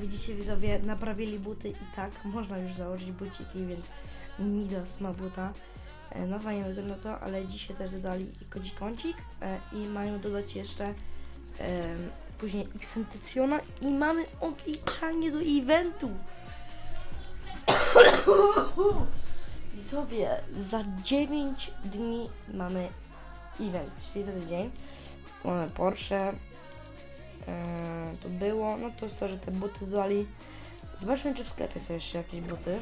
Widzicie widzowie, naprawili buty i tak można już założyć buciki, więc Midas ma buta. E, No fajnie wygląda to, ale dzisiaj też dodali i kodzikącik e, i mają dodać jeszcze później Xentecjona i mamy odliczanie do eventu. Widzowie, za 9 dni mamy event, czyli ten dzień. Mamy Porsche. Eee, to było, no to jest to, że te buty dodali. Zobaczmy, czy w sklepie są jeszcze jakieś buty.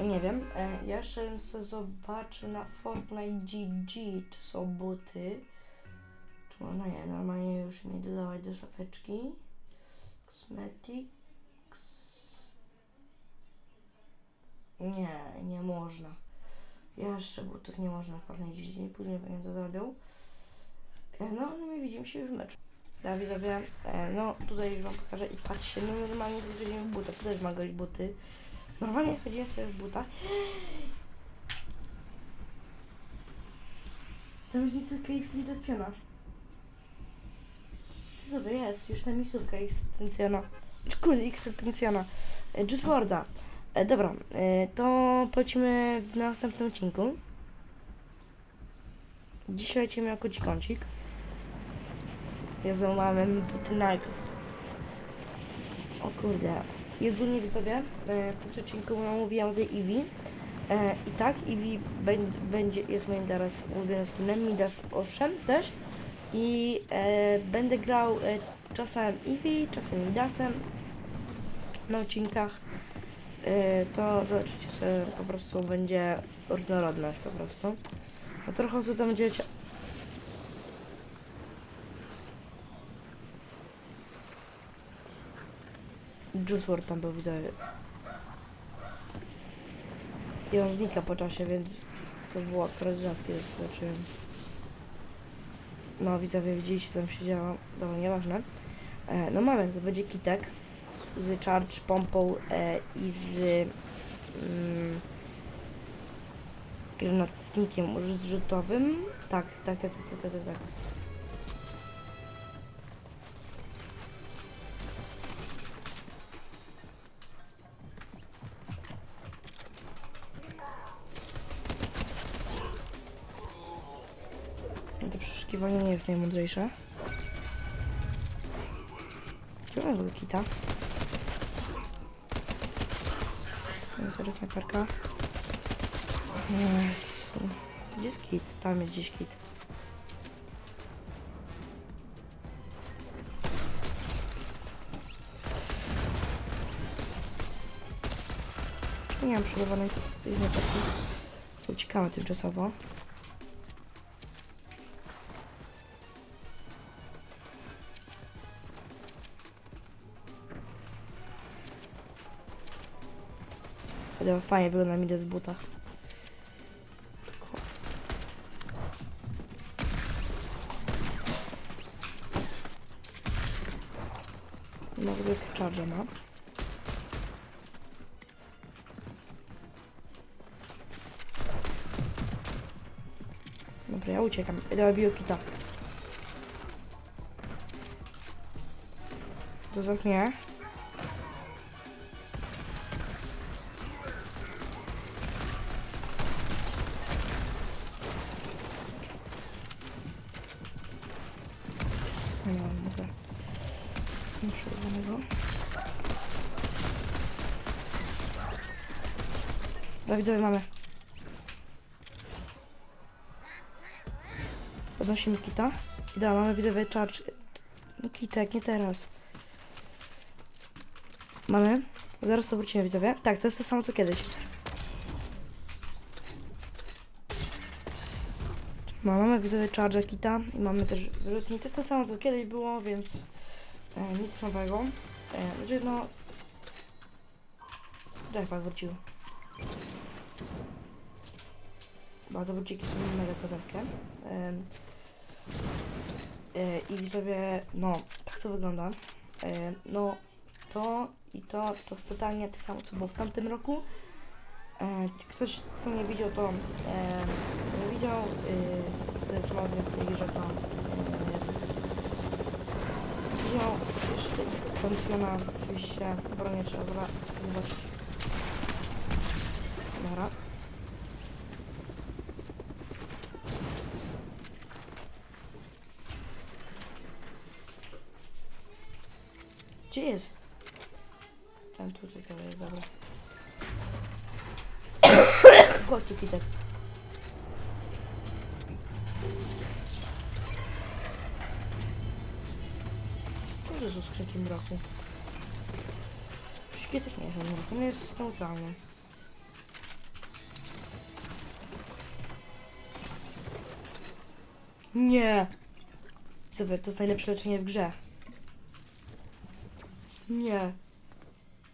Nie wiem. E, ja jeszcze sobie zobaczył na Fortnite GG, czy są buty. Czy można je normalnie już mi dodawać do szafeczki. Cosmetics. Nie, nie można. Jeszcze butów nie można Fortnite GG, później pewnie to zrobią. E, No, no my widzimy się już w meczu. Ja widzowie, e, no tutaj wam pokażę i patrzcie, no normalnie wchodzimy w butach, tutaj ma gość buty. Normalnie chodziłem sobie w butach. Tam jest miejscówka ekstensjona. Sobie jest, już ta miejscówka ekstensjona. Kurde, ekstensjona. Juice WRLD'a. E, dobra, e, to polecimy w następnym odcinku. Dzisiaj lecimy jako dzikącik. Jezu, mamy buty Nike. O kurde. I ogólnie widzowie, e, w tym odcinku mówiłam o tej Eevee. I tak, Eevee będzie, jest moim teraz ulubionym skinem, Midas owszem też. I e, będę grał e, czasem Eevee, czasem Midasem na odcinkach. E, to zobaczycie sobie, po prostu będzie różnorodność po prostu. No trochę osób tam będzie Juice WRLD tam był widzowie. I on znika po czasie, więc to było akurat rzadkie, zobaczyłem. No widzowie, widzieliście co tam się działo, dobra, nieważne. E, no mamy, to będzie kitek z charge pompą e, i z mm, granatnikiem rzutowym. Tak, tak, tak, tak, tak, tak, tak. To przeszukiwanie nie jest najmądrzejsze. W ogóle kita? Jest teraz snajperka. Jezu. Gdzie jest kit? Tam jest gdzieś kit. Nie mam przechowanej tej snajperki. Uciekamy tymczasowo. Ale fajnie wygląda mi z butach. No w ogóle charge ma. Dobra, ja uciekam. Idę biję kita. To zamknie. Dobra, widzowie, mamy. Podnosimy kita. I da, mamy widzowie charge. No kitek, nie teraz. Mamy. Zaraz to wrócimy widzowie. Tak, to jest to samo co kiedyś. No, mamy widzowie charge kita i mamy też wyrzutnik. To jest to samo co kiedyś było, więc e, nic nowego. E, znaczy no... Jackpot wrócił. No, te buciki są mega kozackie. E, I sobie, no, tak to wygląda. No, to i to, to jest totalnie to samo, co było w tamtym roku. E, ktoś, kto nie widział, to nie widział. Yy, to jest w tej grze, to widział. Jeszcze jest ta zmiana, oczywiście, bronie trzeba zobaczyć. Gdzie jest? Ten tutaj to jest, dobra. Chodź tu. Co to jest skrzynki mroku? Przecież Kitek nie jest mroku, on jest neutralny. Nie! Co wy, to jest najlepsze leczenie w grze. Nie.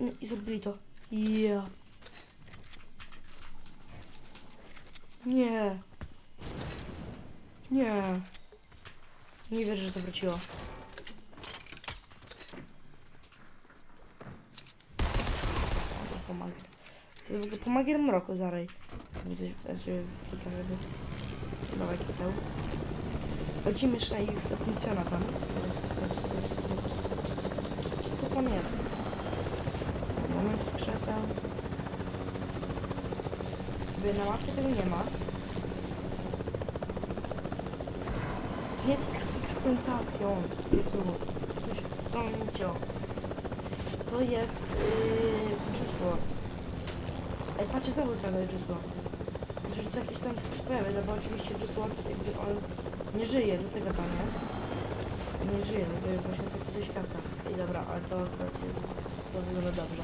Nie, I zrobili to. Ja. Nie. Nie. Nie wierzę, że to wróciło. Pomaga. To jest w ogóle pomaga mroku, zarej. Widzę, że pokażę. Dawaj kitał. Chodzimy jeszcze i funkcjona tam. Tam jest? Moment z krzeseł. By na mapie tego nie ma. To jest eks ekstentacją. Jezu. To. To jest yy, drzusło. Ej, patrzcie, znowu drzusło. Że co jakieś tam pojawia, no bo oczywiście drzusło jakby on nie żyje, dlatego tam jest. Nie żyje, to jest właśnie taki ze świata. I dobra, ale to akurat jest wygląda dobrze.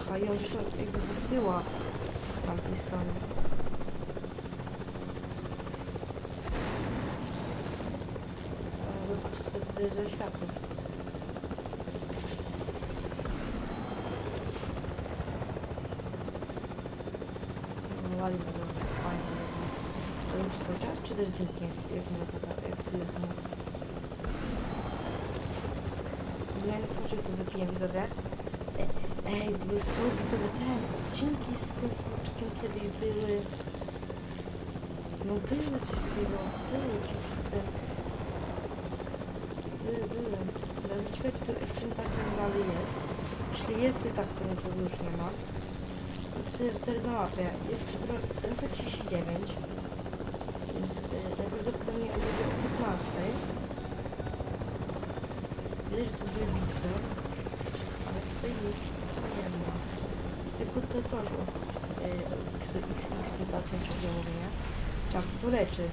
Aha, on gdzieś to jakby wysyła z tamtej strony. Ale patrzę sobie ze światłem. No, to, fajnie. To będzie cały czas, czy też zniknie? Jak pyta, jak to Ja nie słyszę, co wypiję widzowie. Ej, są widzowie te odcinki z tym soczkiem kiedyś były. No były coś było, były coś z tym. Były, były. Czy tu ekscytacja dalej jest. Jeśli jest, to i tak tu już nie ma. Znaczy, wtedy na mapie jest 139, więc będzie o 15. Widać, że to były bitwy, ale tutaj nic nie ma. Tylko to coś od jak mówię, nie? Tak, to leczy.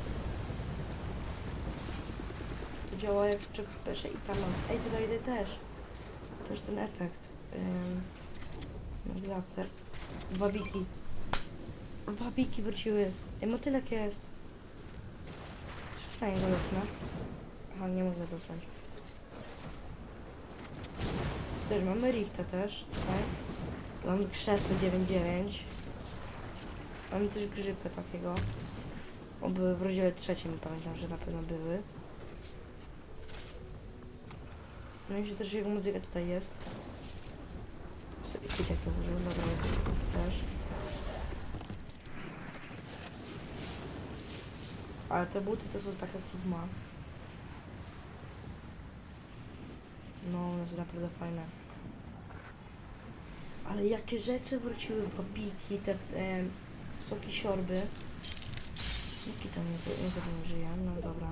To działa jak w czego speszę i tam mam. Ej, tutaj idę też. Też ten efekt. Ym, Glaper. Dwa biki. Dwa biki wróciły. Ej, motylek jest. Fajnie go dotknę. Aha, nie mogę dotknąć. Też mamy Rifta też, tutaj. Mamy krzesło 9.9. Mamy też grzybkę takiego. O, były w rozdziale trzecim, pamiętam, że na pewno były. No i że też jego muzyka tutaj jest. Sobie Kitek to użył, dobra, też. Ale te buty to są taka Sigma. No, one są naprawdę fajne. Ale jakie rzeczy wróciły wabiki, te em, soki siorby. Niki tam nie, nie, nie żyje, no dobra.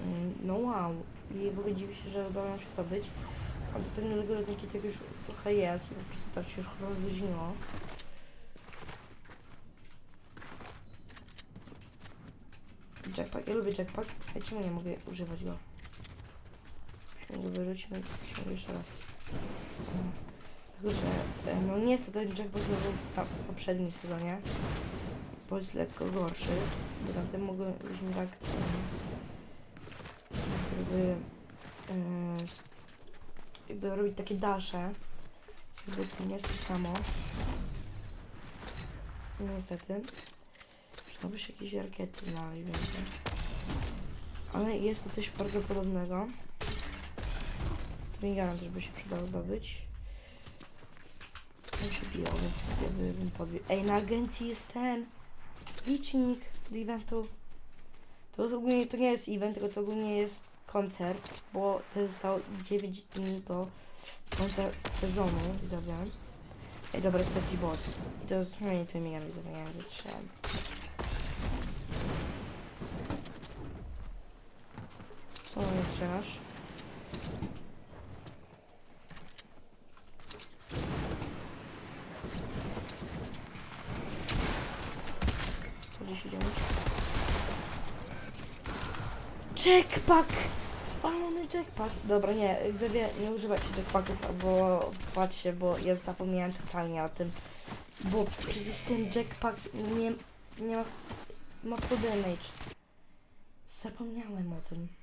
Mm, No wow. I w ogóle dziwi się, że udało nam się to być. Ale dlatego, że ten kitek już trochę jest i po prostu tak się już rozluźniło. Jackpack, ja lubię jackpack. Ej, czemu nie mogę używać go? Go wyrzucić musimy jeszcze raz. No. Tylko, że e, no nie jest to ten jackpack, co był w poprzednim sezonie. Bo jest lekko gorszy, bo tamten mogliśmy tak em, jakby, e, jakby robić takie dasze. Jakby to nie jest to samo. No niestety. Przydałoby się jakieś rakiety dalej więcej. Ale jest to coś bardzo podobnego. Mingana też by się przydało zdobyć. tam się biją, więc by- bym podbił. Ej, na agencji jest ten licznik do eventu. To ogólnie to nie jest event, tylko to ogólnie jest koncert, bo to zostało 9 dni do końca sezonu, widzowie. Ej, dobra, to taki boss. I to nie, to mnie widzowie, nie wiem, Co na mnie strzelasz? Jackpack! A, mamy jackpack. Dobra, nie, Xavier, nie używajcie jackpacków, bo patrzcie, bo ja zapomniałem totalnie o tym. Bo przecież ten jackpack nie, nie ma, ma full damage. Zapomniałem o tym.